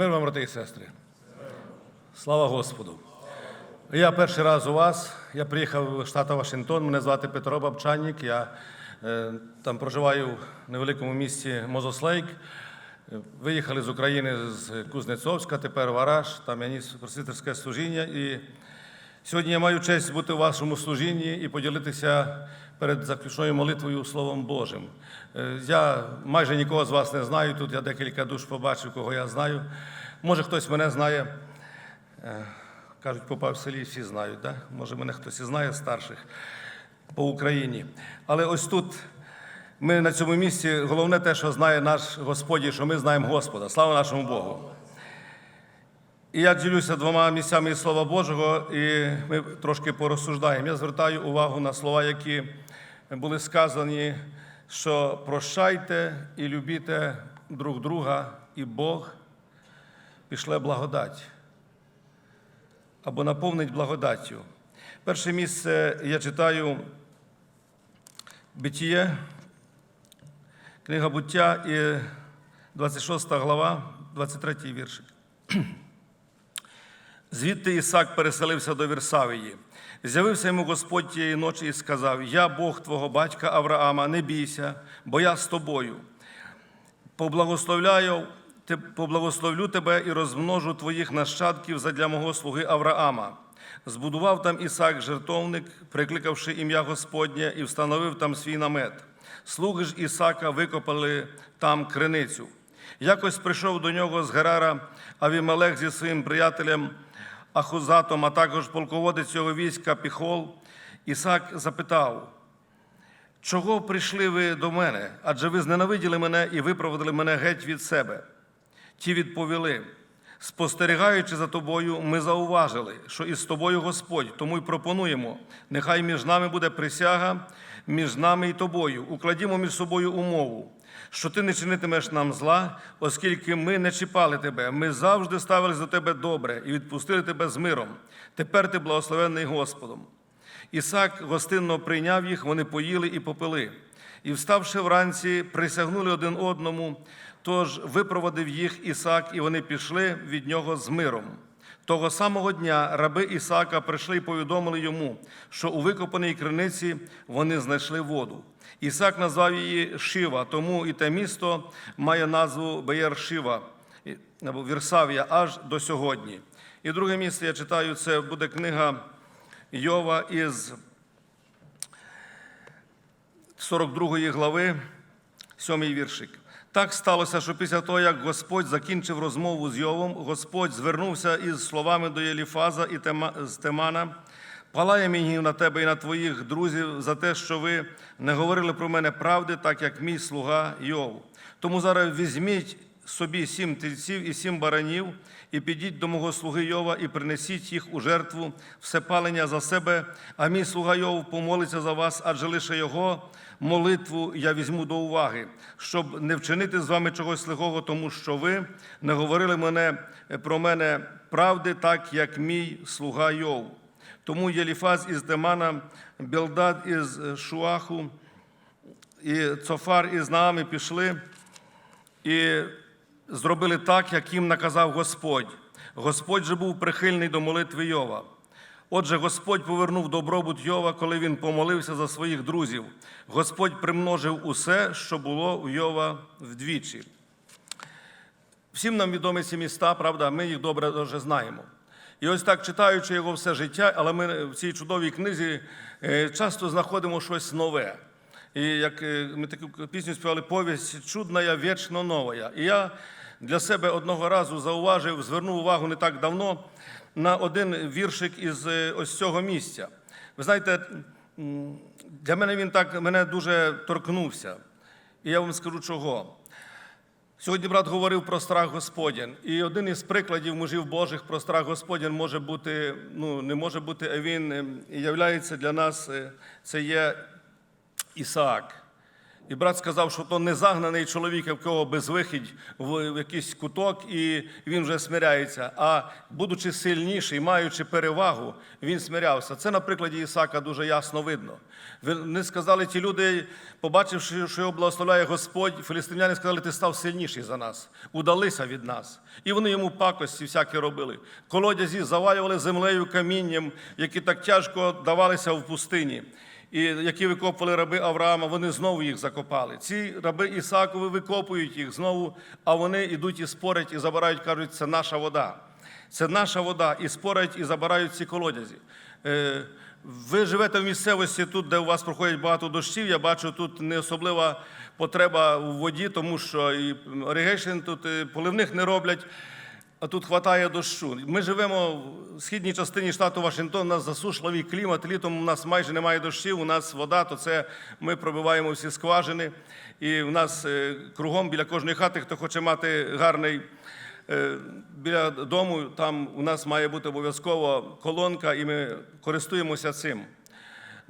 Мир вам, брати і сестри. Слава Господу. Я перший раз у вас. Я приїхав з штату Вашингтон. Мене звати Петро Бабчанік. Я е, там проживаю в невеликому місті Мозослейк. Виїхали з України з Кузнецовська, тепер Вараж. Там я ніс просвітерське служіння. І сьогодні я маю честь бути у вашому служінні і поділитися перед заключною молитвою Словом Божим. Е, Я майже нікого з вас не знаю. Тут я декілька душ побачив, кого я знаю. Може, хтось мене знає. Е, Кажуть, попав в селі, всі знають, да? може мене хтось і знає старших по Україні. Але ось тут ми на цьому місці, головне те, що знає наш Господь, що ми знаємо Господа. Слава нашому Богу. І я ділюся двома місцями Слова Божого, і ми трошки порозсуждаємо. Я звертаю увагу на слова, які були сказані, що прощайте і любіте друг друга, і Бог пішле благодать або наповнить благодаттю. Перше місце я читаю Битіє, книга буття і 26 глава, 23 віршик. Звідти Ісак переселився до Вірсавії. З'явився йому Господь тієї ночі і сказав: Я Бог твого батька Авраама, не бійся, бо я з тобою. Поблагословляю, поблагословлю тебе і розмножу твоїх нащадків задля мого слуги Авраама. Збудував там Ісак жертовник, прикликавши ім'я Господнє, і встановив там свій намет. Слуги ж Ісака викопали там криницю. Якось прийшов до нього з Герара Авімелех зі своїм приятелем Ахузатом, а також полководець цього війська Піхол. Ісак запитав: Чого прийшли ви до мене? Адже ви зненавиділи мене і випроводили мене геть від себе. Ті відповіли: спостерігаючи за тобою, ми зауважили, що із тобою Господь, тому й пропонуємо. Нехай між нами буде присяга, між нами і тобою. Укладімо між собою умову, що ти не чинитимеш нам зла, оскільки ми не чіпали тебе. Ми завжди ставились до тебе добре і відпустили тебе з миром. Тепер ти благословенний Господом. Ісак гостинно прийняв їх, вони поїли і попили. І, вставши вранці, присягнули один одному. Тож випроводив їх Ісак, і вони пішли від нього з миром. Того самого дня раби Ісака прийшли і повідомили йому, що у викопаній криниці вони знайшли воду. Ісак назвав її Шива, тому і те місто має назву Беєр Шива або Вірсавія аж до сьогодні. І друге місце я читаю, це буде книга Йова із 42 глави, 7 віршик. Так сталося, що після того, як Господь закінчив розмову з Йовом, Господь звернувся із словами до Єліфаза і з Темана. Палає мій гнів на тебе і на твоїх друзів за те, що ви не говорили про мене правди, так як мій слуга Йов. Тому зараз візьміть собі сім тельців і сім баранів, і підіть до мого слуги Йова і принесіть їх у жертву всепалення за себе, а мій слуга Йов помолиться за вас, адже лише його молитву я візьму до уваги, щоб не вчинити з вами чогось лихого, тому що ви не говорили мене про мене правди, так як мій слуга Йов. Тому Єліфаз із Демана, Білдад із Шуаху і Цофар із Наами пішли і зробили так, як їм наказав Господь. Господь же був прихильний до молитви Йова. Отже, Господь повернув добробут Йова, коли він помолився за своїх друзів. Господь примножив усе, що було у Йова вдвічі. Всім нам відомі ці міста, правда, ми їх добре дуже знаємо. І ось так читаючи його все життя, але ми в цій чудовій книзі е, часто знаходимо щось нове. І як е, ми таку пісню співали, повість чудна, вічно нова. І я для себе одного разу зауважив, звернув увагу не так давно на один віршик із е, ось цього місця. Ви знаєте, для мене він так мене дуже торкнувся. І я вам скажу чого. Сьогодні брат говорив про страх Господень. І один із прикладів мужів Божих про страх Господень може бути, ну не може бути, а він е, являється для нас, це є Ісаак. І брат сказав, що то не загнаний чоловік, в кого безвихідь в якийсь куток, і він вже смиряється. А будучи сильніший, маючи перевагу, він смирявся. Це на прикладі Ісака дуже ясно видно. Вони сказали, ті люди, побачивши, що його благословляє Господь, філістимляни сказали, ти став сильніший за нас, удалися від нас. І вони йому пакості всякі робили. Колодязі завалювали землею камінням, які так тяжко давалися в пустині і які викопували раби Авраама, вони знову їх закопали. Ці раби Ісаакови викопують їх знову, а вони йдуть і спорять, і забирають, кажуть, це наша вода. Це наша вода, і спорять, і забирають ці колодязі. Е, Ви живете в місцевості тут, де у вас проходять багато дощів. Я бачу, тут не особлива потреба в воді, тому що і регейшн тут е, поливних не роблять. А тут хватає дощу. Ми живемо в східній частині штату Вашингтон, у нас засушливий клімат, літом у нас майже немає дощів, у нас вода, то це ми пробиваємо всі скважини. І в нас е, кругом біля кожної хати, хто хоче мати гарний е, біля дому, там у нас має бути обов'язково колонка, і ми користуємося цим.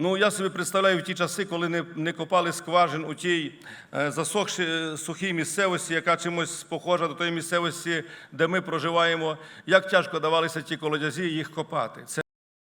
Ну, я собі представляю в ті часи, коли не, не копали скважин у тій е, засохшій е, сухій місцевості, яка чимось похожа до тої місцевості, де ми проживаємо, як тяжко давалися ті колодязі їх копати. Це